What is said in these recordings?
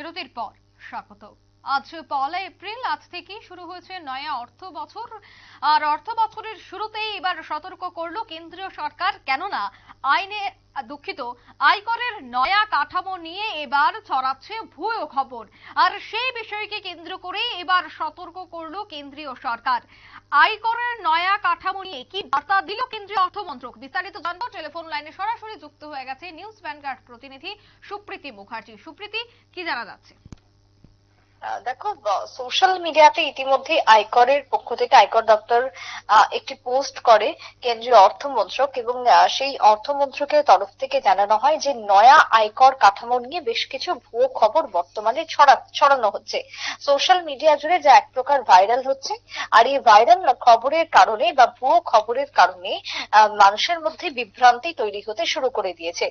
বিরতির পর, স্বাগত। আজ পয়লা এপ্রিল, আজ থেকেই শুরু হয়েছে নয়া অর্থ বছর। আর অর্থ বছরের শুরুতেই এবার সতর্ক করল কেন্দ্রীয় সরকার। কেননা আইনে দুঃখিত, আয়করের নয়া কাঠামো নিয়ে এবার ছড়াচ্ছে ভুয়ো খবর। আর সেই বিষয়কে কেন্দ্র করে এবার সতর্ক করল কেন্দ্রীয় সরকার। আয়করের নয়া কাঠামো নিয়ে কি বার্তা দিল কেন্দ্রীয় অর্থমন্ত্রক? বিস্তারিত জানব, টেলিফোন লাইনে সরাসরি যুক্ত হয়ে গেছে নিউজ ভ্যানগার্ড প্রতিনিধি সুপ্রীতি মুখার্জি। সুপ্রীতি, কি জানা যাচ্ছে? দেখো সোশ্যাল মিডিয়াতে ইতিমধ্যে আয়করের পক্ষ থেকে আয়কর দপ্তর একটি পোস্ট করে কেন্দ্রীয় অর্থমন্ত্রক এবং সেই অর্থমন্ত্রকের তরফ থেকে জানানো হয় যে, নয়া আয়কর কাঠামো নিয়ে বেশ কিছু ভুয়ো খবর বর্তমানে ছড়া, ছড়ানো হচ্ছে। সোশ্যাল মিডিয়া জুড়ে যা এক প্রকার ভাইরাল হচ্ছে, আর এই ভাইরাল খবরের কারণে বা ভুয়ো খবরের কারণে মানুষের মধ্যে বিভ্রান্তি তৈরি হতে শুরু করে দিয়েছে।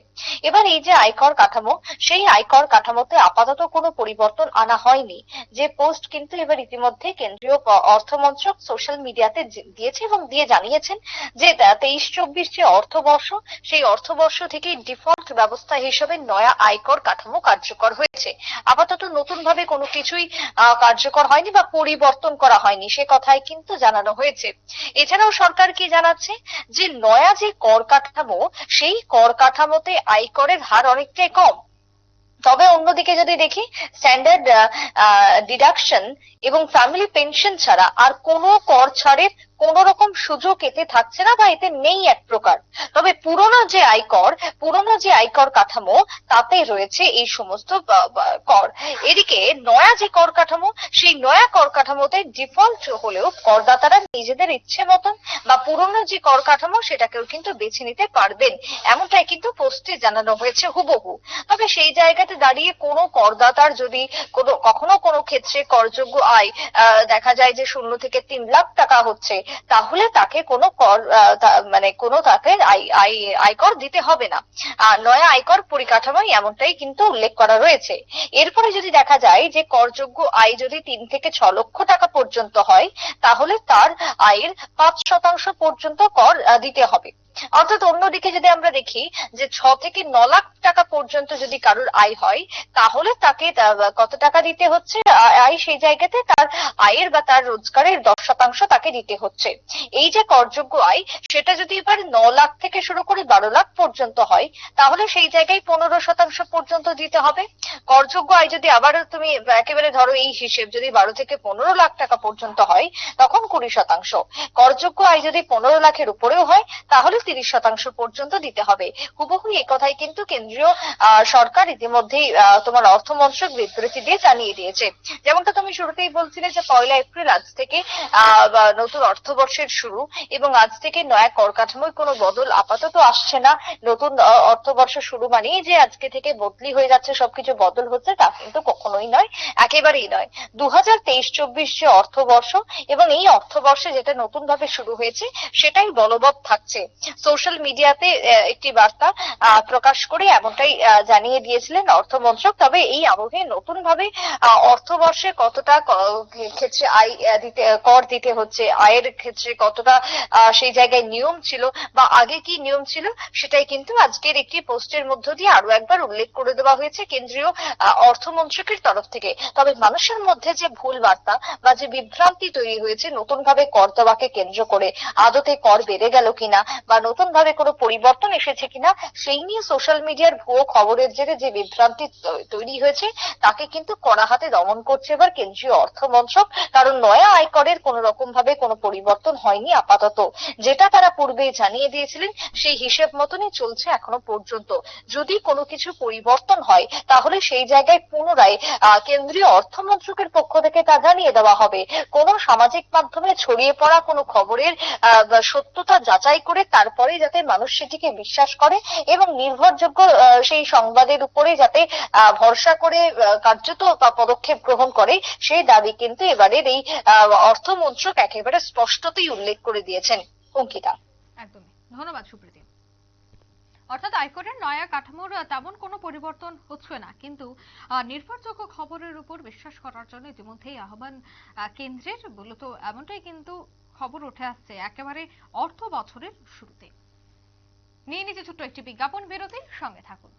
এবার এই যে আয়কর কাঠামো, সেই আয়কর কাঠামোতে আপাতত কোনো পরিবর্তন আনা হয়নি। যে পোস্ট কিন্তু এবার ইতিমধ্যে কেন্দ্রীয় অর্থমন্ত্রক সোশ্যাল মিডিয়াতে দিয়েছে এবং দিয়ে জানিয়েছেন যে তেইশ চব্বিশ যে অর্থবর্ষ, সেই অর্থবর্ষ থেকে ডিফল্ট ব্যবস্থা হিসেবে নয়া আয়কর কাঠামো কার্যকর হয়েছে। আপাতত নতুন ভাবে কোনো কিছুই কার্যকর হয়নি বা পরিবর্তন করা হয়নি, সে কথাই কিন্তু জানানো হয়েছে। এছাড়াও সরকার কি জানাচ্ছে যে নয়া যে কর কাঠামো, সেই কর কাঠামোতে আয়করের হার অনেকটাই কম। তবে অন্যদিকে যদি দেখি স্ট্যান্ডার্ড ডিডাকশন এবং ফ্যামিলি পেনশন ছাড়া আর কোনো কর ছাড়ের কোন রকম সুযোগ এতে থাকছে না বা এতে নেই এক প্রকার। তবে পুরনো যে আয়কর, পুরনো যে আয়কর কাঠামো, তাতে রয়েছে এই সমস্ত কর। এদিকে নয়া যে কর কাঠামো, সেই নয়া কর কাঠামোতে ডিফল্ট হলেও করদাতারা নিজেদের ইচ্ছে মতন বা পুরনো যে কর কাঠামো, সেটাকেও কিন্তু বেছে নিতে পারবেন। এমনটাই কিন্তু পোস্টে জানানো হয়েছে হুবহু। তবে সেই জায়গাতে দাঁড়িয়ে কোনো করদাতার যদি কোনো, কখনো কোনো ক্ষেত্রে করযোগ্য আয় দেখা যায় যে শূন্য থেকে তিন লাখ টাকা হচ্ছে তাহলে তাকে কোনো কর মানে কোনো তাকে আয়- আয়- আয়কর দিতে হবে না। নয়া আয়কর পরিকাঠামোয় এমনটাই কিন্তু উল্লেখ করা রয়েছে। এরপরে যদি দেখা যায় যে করযোগ্য আয় যদি তিন থেকে ছ লক্ষ টাকা পর্যন্ত হয়, তাহলে তার আয়ের পাঁচ শতাংশ পর্যন্ত কর দিতে হবে। অর্থাৎ অন্যদিকে যদি আমরা দেখি যে ছ থেকে ন লাখ টাকা পর্যন্ত যদি কারোর আয় হয়, তাহলে তাকে কত টাকা দিতে হচ্ছে? আয় সেই জায়গাতে তার আয়ের বা তার রোজগারের দশ শতাংশ তাকে দিতে হচ্ছে। এই যে করযোগ্য আয়, সেটা যদি এবার ন লাখ থেকে শুরু করে বারো লাখ পর্যন্ত হয়, তাহলে সেই জায়গায় পনেরো শতাংশ পর্যন্ত দিতে হবে। করযোগ্য আয় যদি আবার তুমি একেবারে ধরো এই হিসেব, যদি বারো থেকে পনেরো লাখ টাকা পর্যন্ত হয়, তখন কুড়ি শতাংশ। করযোগ্য আয় যদি পনেরো লাখের উপরেও হয়, তাহলে তিরিশ শতাংশ পর্যন্ত দিতে হবে। হুবহু এই কথাই কিন্তু কেন্দ্রীয় সরকার ইতিমধ্যেই তোমার অর্থমন্ত্রক বিবৃতি দিয়ে জানিয়ে দিয়েছে। যেমনটা তুমি শুরুতেই বলছিলে যে পয়লা এপ্রিল আজ থেকে নতুন অর্থবর্ষের শুরু এবং আজ থেকে নয়া কর কাঠামোয় কোনো বদল আপাতত আসছে না। নতুন অর্থবর্ষ শুরু মানেই যে আজকে থেকে বদলি হয়ে যাচ্ছে, সবকিছু বদল হচ্ছে, তা কিন্তু কখনোই নয়, একেবারেই নয়। দু হাজার তেইশ চব্বিশ যে অর্থবর্ষ এবং এই অর্থবর্ষে যেটা নতুন ভাবে শুরু হয়েছে, সেটাই বলবৎ থাকছে। সোশ্যাল মিডিয়াতে একটি বার্তা প্রকাশ করে এমনটাই জানিয়ে দিয়েছিলেন অর্থমন্ত্রক। তবে এই আবহে নতুন ভাবে অর্থবর্ষে কতটা ক্ষেত্রে কর দিতে হচ্ছে, আয়ের ক্ষেত্রে কতটা সেই জায়গায় নিয়ম ছিল বা আগে কি নিয়ম ছিল, সেটাই কিন্তু আজকের একটি পোস্টের মধ্য দিয়ে আরও একবার উল্লেখ করে দেওয়া হয়েছে কেন্দ্রীয় অর্থমন্ত্রকের তরফ থেকে। তবে মানুষের মধ্যে যে ভুল বার্তা বা যে বিভ্রান্তি তৈরি হয়েছে নতুন ভাবে কর দেওয়াকে কেন্দ্র করে, আদতে কর বেড়ে গেল কিনা বা নতুন ভাবে কোনো পরিবর্তন এসেছে কিনা, সেই নিয়ে সোশ্যাল মিডিয়ার ভুয়ো খবরের জেরে যে বিভ্রান্তি তৈরি হয়েছে, তাকে কিন্তু কড়া হাতে দমন করছে এবার কেন্দ্রীয় অর্থমন্ত্রক। কারণ নয়া আয়করের কোন রকম ভাবে কোনো পরিবর্তন হয়নি আপাতত। যেটা তারা পূর্বেই জানিয়ে দিয়েছিলেন, সেই হিসেব মতনই চলছে এখনও পর্যন্ত। যদি কোনো কিছু পরিবর্তন হয়, তাহলে সেই জায়গায় পুনরায় কেন্দ্রীয় অর্থমন্ত্রকের পক্ষ থেকে তা জানিয়ে দেওয়া হবে। কোন সামাজিক মাধ্যমে ছড়িয়ে পড়া কোনো খবরের সত্যতা যাচাই করে তারপরে যাতে মানুষ সেটিকে বিশ্বাস করে এবং নির্ভরযোগ্য সেই সংবাদের উপরে যাতে ভরসা করে কার্যত পদক্ষেপ গ্রহণ করে, সেই দাবি কিন্তু এবারের এই অর্থমন্ত্রক একেবারে স্পষ্টতই উল্লেখ করে দিয়েছেন অঙ্কিতা। একদমই। ধন্যবাদ সুপ্রীতি। অর্থাৎ আয়করের নয়া কাঠামোর তেমন কোনো পরিবর্তন হচ্ছে না। কিন্তু নির্ভরযোগ্য খবরের উপর বিশ্বাস করার জন্য ইতিমধ্যেই আহ্বান কেন্দ্রের, মূলত এমনটাই কিন্তু খবর উঠে আসছে একেবারে অর্থ বছরের শুরুতে। নিয়ে নিচে ছোট্ট একটি বিজ্ঞাপন বিরতি সঙ্গে থাকুন।